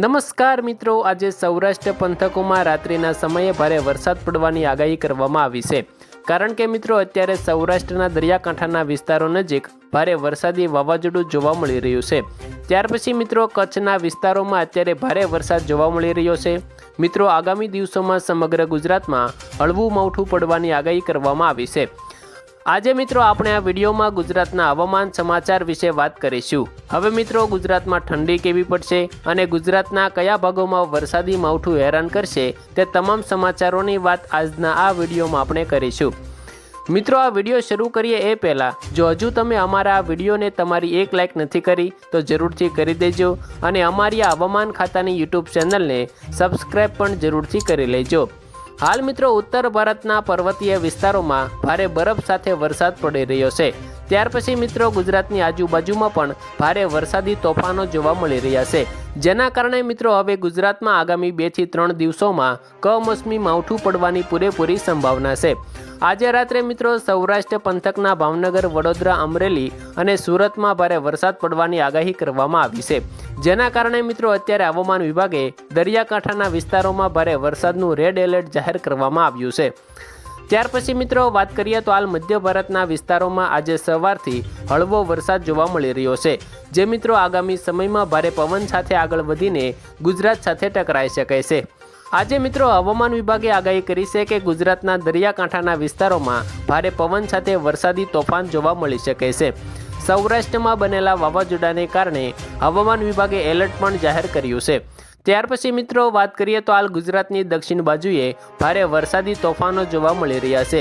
નમસ્કાર મિત્રો, આજે સૌરાષ્ટ્ર પંથકોમાં રાત્રિના સમયે ભારે વરસાદ પડવાની આગાહી કરવામાં આવી છે. કારણ કે મિત્રો, અત્યારે સૌરાષ્ટ્રના દરિયાકાંઠાના વિસ્તારો નજીક ભારે વરસાદી વાવાઝોડું જોવા મળી રહ્યું છે. ત્યાર પછી મિત્રો, કચ્છના વિસ્તારોમાં અત્યારે ભારે વરસાદ જોવા મળી રહ્યો છે. મિત્રો, આગામી દિવસોમાં સમગ્ર ગુજરાતમાં હળવું માવઠું પડવાની આગાહી કરવામાં આવી છે. આજે મિત્રો આપણે આ વિડીયોમાં ગુજરાતના હવામાન સમાચાર વિશે વાત કરીશું. હવે મિત્રો ગુજરાતમાં ઠંડી કેવી પડશે અને ગુજરાતના કયા ભાગોમાં વરસાદી માવઠું હેરાન કરશે તે તમામ સમાચારોની વાત આજના આ વિડીયોમાં આપણે કરીશું. મિત્રો આ વીડિયો શરૂ કરીએ એ પહેલાં, જો હજુ તમે અમારા આ વિડીયોને તમારી એક લાઇક નથી કરી, તો જરૂરથી કરી દેજો અને અમારી આ હવામાન ખાતાની યુટ્યુબ ચેનલને સબસ્ક્રાઈબ પણ જરૂરથી કરી લેજો. હાલ મિત્રો ઉત્તર ભારતના પર્વતીય વિસ્તારોમાં ભારે બરફ સાથે વરસાદ પડી રહ્યો છે. ત્યાર પછી મિત્રો ગુજરાતની આજુબાજુમાં પણ ભારે વરસાદી તોફાનો જોવા મળી રહ્યા છે. જેના કારણે મિત્રો હવે ગુજરાતમાં આગામી બેથી ત્રણ દિવસોમાં કમોસમી માવઠું પડવાની પૂરેપૂરી સંભાવના છે. આજે રાત્રે મિત્રો સૌરાષ્ટ્ર પંથકના ભાવનગર, વડોદરા, અમરેલી અને સુરતમાં ભારે વરસાદ પડવાની આગાહી કરવામાં આવી છે. જેના કારણે મિત્રો અત્યારે હવામાન વિભાગે દરિયાકાંઠાના વિસ્તારોમાં ભારે વરસાદનું રેડ એલર્ટ જાહેર કરવામાં આવ્યું છે. ત્યાર પછી મિત્રો વાત કરીએ તો હાલ મધ્ય ભારતના વિસ્તારોમાં આજે સવારથી હળવો વરસાદ જોવા મળી રહ્યો છે, જે મિત્રો આગામી સમયમાં ભારે પવન સાથે આગળ વધીને ગુજરાત સાથે ટકરાઈ શકે છે. આજે મિત્રો હવામાન વિભાગે આગાહી કરી છે કે ગુજરાતના દરિયાકાંઠાના વિસ્તારોમાં ભારે પવન સાથે વરસાદી તોફાન જોવા મળી શકે છે. સૌરાષ્ટ્રમાં બનેલા વાવાઝોડાને કારણે હવામાન વિભાગે એલર્ટ પણ જાહેર કર્યું છે. ત્યાર પછી મિત્રો વાત કરીએ તો હાલ ગુજરાતની દક્ષિણ બાજુએ ભારે વરસાદી તોફાનો જોવા મળી રહ્યા છે,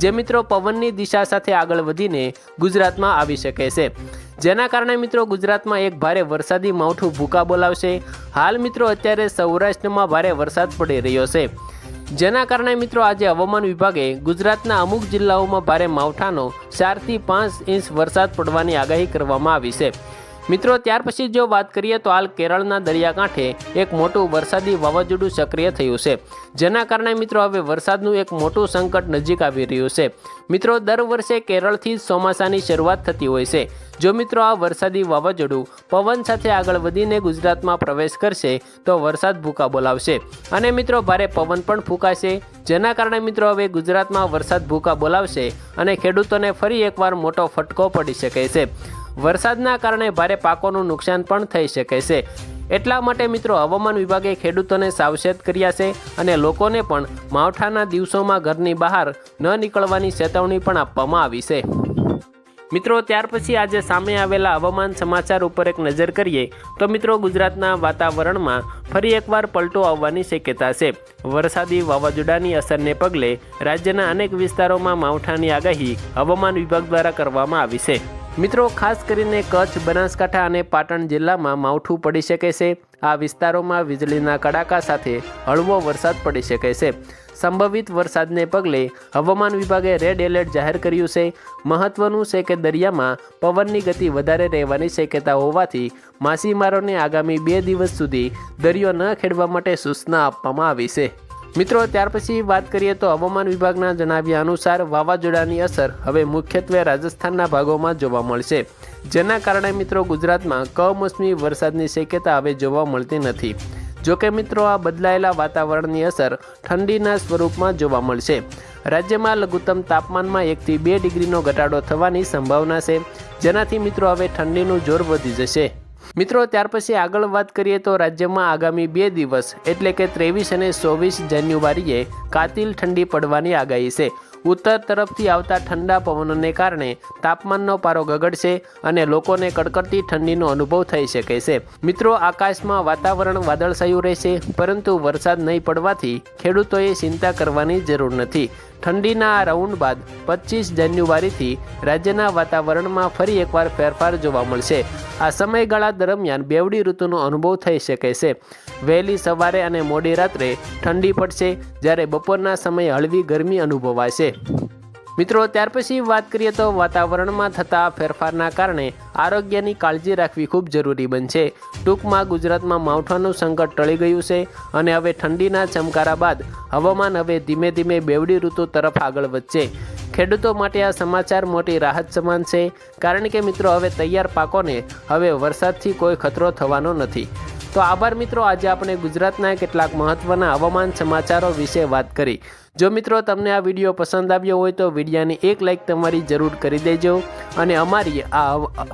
જે મિત્રો પવનની દિશા સાથે આગળ વધીને ગુજરાતમાં આવી શકે છે. જેના કારણે મિત્રો ગુજરાતમાં એક ભારે વરસાદી માવઠું ભૂકા બોલાવશે. હાલ મિત્રો અત્યારે સૌરાષ્ટ્રમાં ભારે વરસાદ પડી રહ્યો છે. જેના કારણે મિત્રો આજે હવામાન વિભાગે ગુજરાતના અમુક જિલ્લાઓમાં ભારે માવઠાનો ચારથી પાંચ ઇંચ વરસાદ પડવાની આગાહી કરવામાં આવી છે. મિત્રો, ત્યાર પછી જો વાત કરીએ તો હાલ કેરળના દરિયાકાંઠે એક મોટું વરસાદી વાવાઝોડું સક્રિય થયું છે. જેના કારણે મિત્રો, હવે વરસાદનું એક મોટું સંકટ નજીક આવી રહ્યું છે. મિત્રો, દર વર્ષે કેરળથી જ ચોમાસાની શરૂઆત થતી હોય છે. જો મિત્રો, આ વરસાદી વાવાઝોડું પવન સાથે આગળ વધીને ગુજરાતમાં પ્રવેશ કરશે, તો વરસાદ ભૂકા બોલાવશે. અને મિત્રો, ભારે પવન પણ ફૂંકાશે. જેના કારણે મિત્રો, હવે ગુજરાતમાં વરસાદ ભૂકા બોલાવશે અને ખેડૂતોને ફરી એકવાર મોટો ફટકો પડી શકે છે. વરસાદના કારણે ભારે પાકોનું નુકસાન પણ થઈ શકે છે. એટલા માટે મિત્રો હવામાન વિભાગે ખેડૂતોને સાવચેત કર્યા છે અને લોકોને પણ માવઠાના દિવસોમાં ઘરની બહાર ન નીકળવાની ચેતવણી પણ આપવામાં આવી છે. મિત્રો, ત્યાર પછી આજે સામે આવેલા હવામાન સમાચાર ઉપર એક નજર કરીએ તો મિત્રો ગુજરાતના વાતાવરણમાં ફરી એકવાર પલટો આવવાની શક્યતા છે. વરસાદી વાવાઝોડાની અસરને પગલે રાજ્યના અનેક વિસ્તારોમાં માવઠાની આગાહી હવામાન વિભાગ દ્વારા કરવામાં આવી છે. મિત્રો, ખાસ કરીને કચ્છ, બનાસકાંઠા અને પાટણ જિલ્લામાં માવઠું પડી શકે છે. આ વિસ્તારોમાં વીજળીના કડાકા સાથે હળવો વરસાદ પડી શકે છે. સંભવિત વરસાદને પગલે હવામાન વિભાગે રેડ એલર્ટ જાહેર કર્યું છે. મહત્વનું છે કે દરિયામાં પવનની ગતિ વધારે રહેવાની શક્યતા હોવાથી માછીમારોને આગામી બે દિવસ સુધી દરિયો ન ખેડવા માટે સૂચના આપવામાં આવી છે. મિત્રો, ત્યાર પછી વાત કરીએ તો હવામાન વિભાગના જણાવ્યા અનુસાર વાવાઝોડાની અસર હવે મુખ્યત્વે રાજસ્થાનના ભાગોમાં જોવા મળશે. જેના કારણે મિત્રો, ગુજરાતમાં કમોસમી વરસાદની શક્યતા હવે જોવા મળતી નથી. જોકે મિત્રો, આ બદલાયેલા વાતાવરણની અસર ઠંડીના સ્વરૂપમાં જોવા મળશે. રાજ્યમાં લઘુત્તમ તાપમાનમાં એકથી બે ડિગ્રીનો ઘટાડો થવાની સંભાવના છે. જેનાથી મિત્રો, હવે ઠંડીનું જોર વધી જશે. મિત્રો, ત્યાર પછી આગળ વાત કરીએ તો રાજ્યમાં આગામી બે દિવસ, એટલે કે ત્રેવીસ અને ચોવીસ જાન્યુઆરીએ કાતિલ ઠંડી પડવાની આગાહી છે. ઉત્તર તરફથી આવતા ઠંડા પવનોને કારણે તાપમાનનો પારો ગગડશે અને લોકોને કડકડતી ઠંડીનો અનુભવ થઈ શકે છે. મિત્રો, આકાશમાં વાતાવરણ વાદળછાયું રહેશે, પરંતુ વરસાદ નહીં પડવાથી ખેડૂતોએ ચિંતા કરવાની જરૂર નથી. ઠંડીના આ રાઉન્ડ બાદ પચીસ જાન્યુઆરીથી રાજ્યના વાતાવરણમાં ફરી એકવાર ફેરફાર જોવા મળશે. આ સમયગાળા દરમિયાન બેવડી ઋતુનો અનુભવ થઈ શકે છે. વહેલી સવારે અને મોડી રાત્રે ઠંડી પડશે જ્યારે બપોરના સમયે હળવી ગરમી અનુભવાશે. મિત્રો, ત્યાર પછી વાત કરીએ તો વાતાવરણમાં થતા ફેરફારના કારણે આરોગ્યની કાળજી રાખવી ખૂબ જરૂરી બનશે. ટૂંકમાં ગુજરાતમાં માવઠાનું સંકટ ટળી ગયું છે અને હવે ઠંડીના ચમકારા બાદ હવામાન હવે ધીમે ધીમે બેવડી ઋતુ તરફ આગળ વધશે. ખેડૂતો માટે આ સમાચાર મોટી રાહત સમાન છે. કારણ કે મિત્રો, હવે તૈયાર પાકોને હવે વરસાદથી કોઈ ખતરો થવાનો નથી. તો આભાર મિત્રો, આજે આપણે ગુજરાતના કેટલાક મહત્ત્વના હવામાન સમાચારો વિશે વાત કરી. જો મિત્રો તમને આ વીડિયો પસંદ આવ્યો હોય તો વિડીયાની એક લાઈક તમારી જરૂર કરી દેજો અને અમારી આ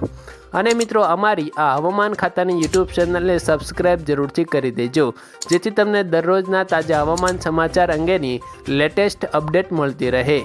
અને મિત્રો અમારી આ હવામાન ખાતાની યુટ્યુબ ચેનલને સબસ્ક્રાઇબ જરૂરથી કરી દેજો. જેથી તમને દરરોજના તાજા હવામાન સમાચાર અંગેની લેટેસ્ટ અપડેટ મળતી રહે.